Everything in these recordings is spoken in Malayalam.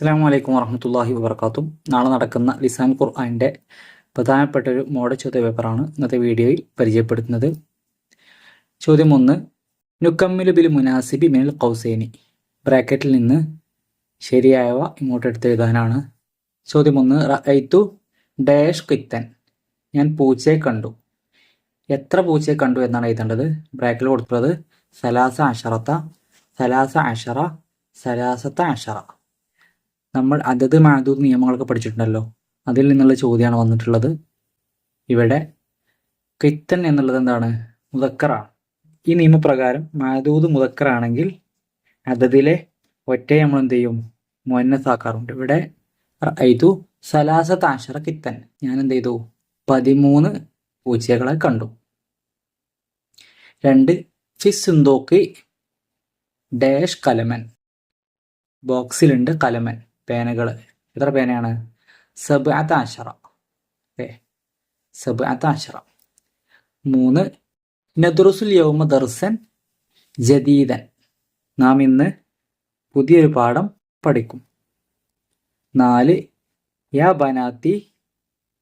അസ്സാം വലൈക്കും വറഹമത്തല്ലാഹി വബർക്കാത്തും നാളെ നടക്കുന്ന ലിസാൻ ഖുർആാന്റെ പ്രധാനപ്പെട്ട ഒരു മോഡൽ ചോദ്യ പേപ്പറാണ് ഇന്നത്തെ വീഡിയോയിൽ പരിചയപ്പെടുത്തുന്നത്. ചോദ്യം ഒന്ന് നുക്കമ്മിലു ബിൽ മുനാസിബി മിനൽ കൗസേനി ബ്രാക്കറ്റിൽ നിന്ന് ശരിയായവ ഇങ്ങോട്ട് എടുത്ത് എഴുതാനാണ് ചോദ്യം ഒന്ന് റൈത്തു ഡാഷ് കിത്തൻ. ഞാൻ പൂച്ചയെ കണ്ടു. എത്ര പൂച്ചയെ കണ്ടു എന്നാണ് എഴുതേണ്ടത്? ബ്രാക്കറ്റിൽ കൊടുത്തത് സലാസ അഷറത്ത സലാസ അഷറ സലാസത്ത അഷറ. നമ്മൾ അതത് മാതൂർ നിയമങ്ങളൊക്കെ പഠിച്ചിട്ടുണ്ടല്ലോ. അതിൽ നിന്നുള്ള ചോദ്യമാണ് വന്നിട്ടുള്ളത്. ഇവിടെ കിത്തൻ എന്നുള്ളത് എന്താണ്? മുതക്കറാണ് ഈ നിയമപ്രകാരം മാതൂത് മുതക്കറാണെങ്കിൽ അതതിലെ ഒറ്റയെ നമ്മൾ എന്ത് ചെയ്യും? മൊന്നസാക്കാറുണ്ട് ഇവിടെ ഐതു സലാസ ആശറ കിത്തൻ. ഞാൻ എന്ത് ചെയ്തു? പതിമൂന്ന് പൂച്ചകളെ കണ്ടു. രണ്ട് ഫിസുന്തോക്ക് ഡാഷ് കലമൻ. ബോക്സിലുണ്ട് കലമൻ. പേനകൾ എത്ര പേനയാണ്? സബ് ആശറ. ഓക്കേ. സബ് ആശറ. മൂന്ന്. നദ്റുസുൽ യൗമ ദർസൻ ജദീദൻ. നാം ഇന്ന് പുതിയൊരു പാഠം പഠിക്കും. നാല്. യാ ബനാത്തി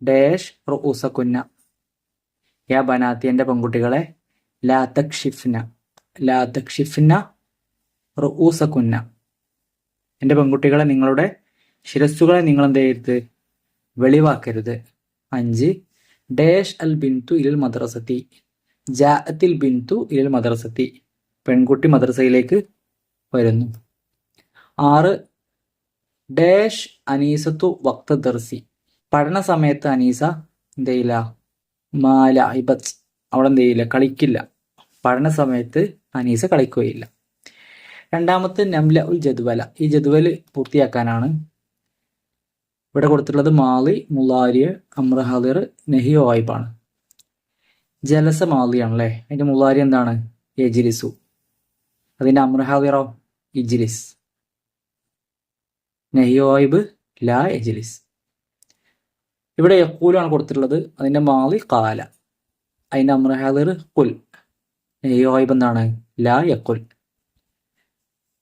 ഡാഷ് റുസക്കുന്ന യാ ബനാത്തി എന്റെ പെൺകുട്ടികളെ ലാ തക്ഷിഫ്ന. ലാ തക്ഷിഫ്ന റുസക്കുന്ന എന്റെ പെൺകുട്ടികളെ നിങ്ങളുടെ ശിരസ്സുകളെ നിങ്ങൾ എന്ത് ചെയ്യരുത് വെളിവാക്കരുത്. അഞ്ച് ഡേഷ് അൽ ബിന്തു ഇൽ മദ്രസത്തി. ജാഅത്തിൽ ബിന്തു ഇൽ മദ്രസത്തി. പെൺകുട്ടി മദ്രസയിലേക്ക് വരുന്നു. ആറ് ഡേഷ് അനീസത്തു വക്ത ദർസി. പഠന സമയത്ത് അനീസ എന്ത് ചെയ്യില്ല മാല ഇബത്ത് അവിടെ എന്ത് ചെയ്യില്ല കളിക്കില്ല. പഠന സമയത്ത് അനീസ കളിക്കുകയില്ല. രണ്ടാമത്തെ നംല ഉൽ ജദ്വല. ഈ ജദ്വൽ പൂർത്തിയാക്കാനാണ് ഇവിടെ കൊടുത്തിട്ടുള്ളത് മാലി മുലാരിയ അമ്രഹാലിർ നെഹിയോ വായ്പാണ് ജലസ മാലിയാണ് അല്ലേ അതിന്റെ മുലാരി എന്താണ്? എജിലിസു അതിന്റെ അമ്രഹാദിറോ ഇജിലിസ്. നെഹിയോയിബ് ലാ എജിലിസ് ഇവിടെ യക്കൂലാണ് കൊടുത്തിട്ടുള്ളത്. അതിന്റെ മാളി കാല. അതിന്റെ അമ്രഹാദിർ കുൽ. നെഹിയോ വായ്ബ് എന്താണ്? ലാ യക്കുൽ.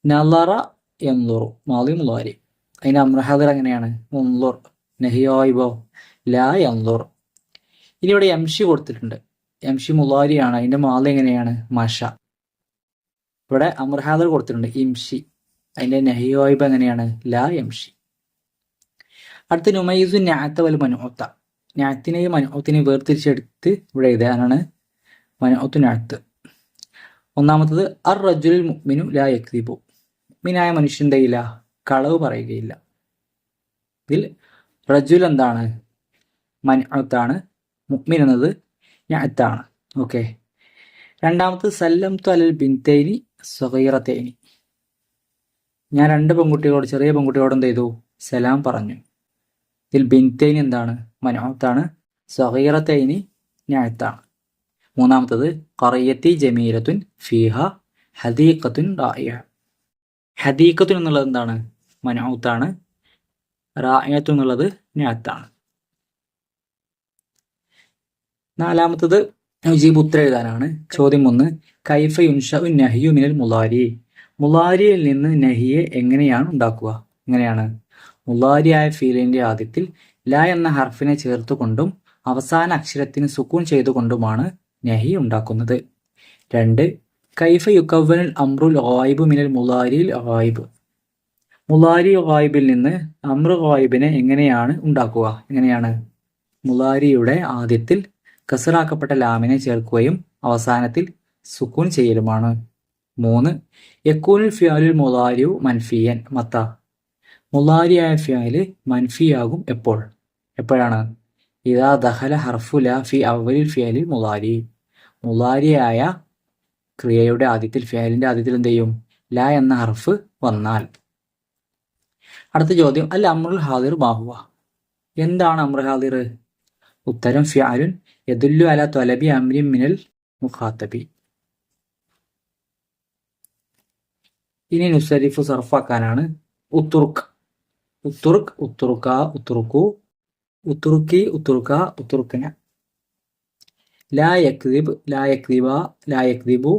നലറ എന്നുറു. മാളി മുളാരി. അതിന്റെ അമ്രഹാദർ എങ്ങനെയാണ്? മുൻലുർ. നെഹിയോയിബോ ലാ എന്നുർ ഇനി ഇവിടെ എംഷി കൊടുത്തിട്ടുണ്ട്. എംഷി മുലാരിയാണ് അതിന്റെ മാലി എങ്ങനെയാണ്? മഷ. ഇവിടെ അമ്രഹാദർ കൊടുത്തിട്ടുണ്ട് ഇംഷി അതിന്റെ നെഹിയോയിബ് എങ്ങനെയാണ്? ലാ എംഷി അടുത്ത നുമൈസു ഞാത്ത വൽ മനുത്ത ഞാത്തിനെയും മനോത്തിനെയും വേർതിരിച്ചെടുത്ത് ഇവിടെ എഴുതാനാണ് മനുത്തു ഞാത്ത് ഒന്നാമത്തത് അർ റജുൽ മുഅ്മിനു ലാ യക്തിബു മുഅ്മിനായ മനുഷ്യൻ ചെയ്യില്ല കളവ് പറയുകയില്ല. ഇതിൽ റജുൽ എന്താണ്? മനത്താണ് മുക്മിൻ എന്നത് ഞാത്താണ് ഓക്കെ. രണ്ടാമത് സല്ലം അലൽ ബിൻതൈനി സ്വഗീറത്തേനി ഞാൻ രണ്ട് പെൺകുട്ടികളോട് ചെറിയ പെൺകുട്ടികളോട് എന്ത് ചെയ്തു? സലാം പറഞ്ഞു. ഇതിൽ ബിൻതൈനി എന്താണ്? മനോത്താണ് സ്വഗീറത്തേനി ഞാത്താണ് മൂന്നാമത്തത് കറിയത്തി ജമീലത്തുൻ ഫീഹ ഹദീഖത്തുൻ റായ ഹദീഖത്തുൻ എന്നുള്ളത് എന്താണ് മനൗത്താണ് റായത്തു എന്നുള്ളത് ഞാത്താണ് നാലാമത്തത് നജീബ് ഉത്തര എഴുതാനാണ്. ചോദ്യം ഒന്ന് കൈഫ യുൻഷു നഹിയു മിനൽ മുലാരി മുലാരിയിൽ നിന്ന് നഹിയെ എങ്ങനെയാണ് ഉണ്ടാക്കുക? എങ്ങനെയാണ് മുലാരിയായ ഫീലിന്റെ ആദ്യത്തിൽ ല എന്ന ഹർഫിനെ ചേർത്തുകൊണ്ടും അവസാന അക്ഷരത്തിന് സുക്കൂൺ ചെയ്തുകൊണ്ടുമാണ് നഹി ഉണ്ടാക്കുന്നത്. രണ്ട് കൈഫ യുക്കവ്വനൽ അമ്രുൽ ഗായിബ് മിനൽ മുലാരിൽ ഗായിബ്. മുലാരി ഗായിബിൽ നിന്ന് അമ്രു ഗായിബിനെ എങ്ങനെയാണ് ഉണ്ടാക്കുക? എങ്ങനെയാണ്? മുലാരിയുടെ ആദ്യത്തിൽ കസറാക്കപ്പെട്ട ലാമിനെ ചേർക്കുകയും അവസാനത്തിൽ സുക്കൂൻ ചെയ്യലുമാണ്. മൂന്ന് യക്കൂനിൽ ഫിയാലിൽ മുലാരിയു മൻഫിയൻ മത്ത. മുലാരിയായ ഫിയാൽ മൻഫിയാകും എപ്പോൾ? എപ്പോഴാണ്? ഇതാ ദഹല ഹർഫുല ഫി അവലിൽ ഫിയാലിൽ മുലാരി മുലാരിയായ ക്രിയയുടെ ആദ്യത്തിൽ ഫേലിന്റെ ആദ്യത്തിൽ എന്ത് ചെയ്യും? ല എന്ന ഹർഫ് വന്നാൽ. അടുത്ത ചോദ്യം അല്ല അമ്രുൽ ഹാദിർ ബാഹുവ. എന്താണ് അമ്ര ഹാദിർ? ഉത്തരം ഫിയാലുൻ യദുല്ലു അല തൊലബി അമ്രി മിനൽ മുഖാത്തബി. ഇനി നുസരിഫ് സർഫാക്കാനാണ് ഉത്തുറുക്ക്. ഉത്തുറുക്ക് ഉത്തുറുക്ക ഉത്തുറുക്കു ഉത്തുറുക്കി ഉത്തുറുക്ക ഉത്തുറുക്കന. ലാ യക്തിബ് ലാ യക്തിബ ലാ യക്തിബു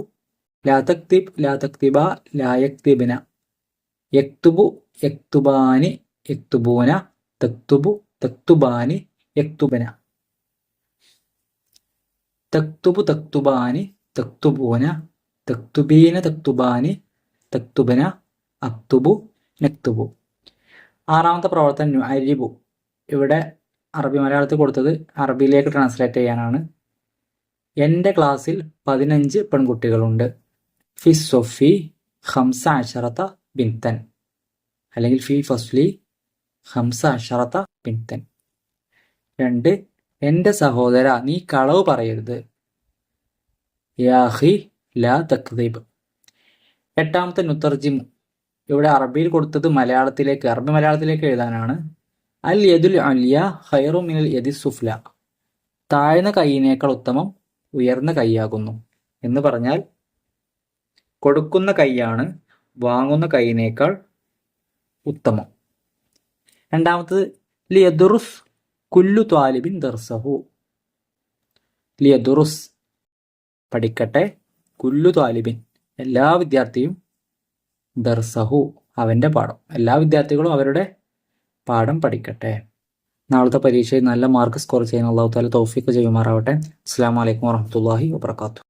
യക്തുബു യക്തുബാനി യക്തുബൂന തക്തുബു തക്തുബാനി യക്തുബന തക്തുബു തക്തുബാനി തക്തുബൂന തക്തുബീന തക്തുബാനി തക്തുബന അക്തുബു നക്തുബു ആറാമത്തെ പ്രവർത്തനം അരിബു ഇവിടെ അറബി മലയാളത്തിൽ കൊടുത്തത് അറബിയിലേക്ക് ട്രാൻസ്ലേറ്റ് ചെയ്യാനാണ്. എന്റെ ക്ലാസ്സിൽ പതിനഞ്ച് പെൺകുട്ടികളുണ്ട്. ഫി സൊഫി ഹംസ അഷറത്ത ബിൻതൻ. അല്ലെങ്കിൽ ഫി ഫസ്ലി ഹംസ അഷറത്ത ബിൻതൻ. രണ്ട് എന്റെ സഹോദര നീ കളവ് പറയരുത്. യാഹി ലാ തക്ദീബ്. എട്ടാമത്തെ നുത്തർജിം ഇവിടെ അറബിയിൽ കൊടുത്തത് മലയാളത്തിലേക്ക് അറബി മലയാളത്തിലേക്ക് എഴുതാനാണ്. അൽ യദുൽ അലിയ ഹൈറു മിനൽ യദി സുഫ്ല. താഴ്ന്ന കൈയിനേക്കാൾ ഉത്തമം ഉയർന്ന കൈയാകുന്നു. എന്ന് പറഞ്ഞാൽ കൊടുക്കുന്ന കൈയാണ് വാങ്ങുന്ന കൈയിനേക്കാൾ ഉത്തമം. രണ്ടാമത്തത് ലിയദുറുസ് കുല്ലു ത്വാലിബിൻ ദർസഹു. ലിയദുറുസ് പഠിക്കട്ടെ കുല്ലു ത്വാലിബിൻ എല്ലാ വിദ്യാർത്ഥിയും ദർസഹു അവന്റെ പാഠം. എല്ലാ വിദ്യാർത്ഥികളും അവരുടെ പാഠം പഠിക്കട്ടെ. നാളത്തെ പരീക്ഷയിൽ നല്ല മാർക്ക് സ്കോർ ചെയ്യാൻ അള്ളാഹു താല തൗഫീഖ് ചെയ്യുമാറാവട്ടെ. അസ്സാം വലൈക്കും വാഹമത്തല്ലാഹി വാബർക്കാത്തു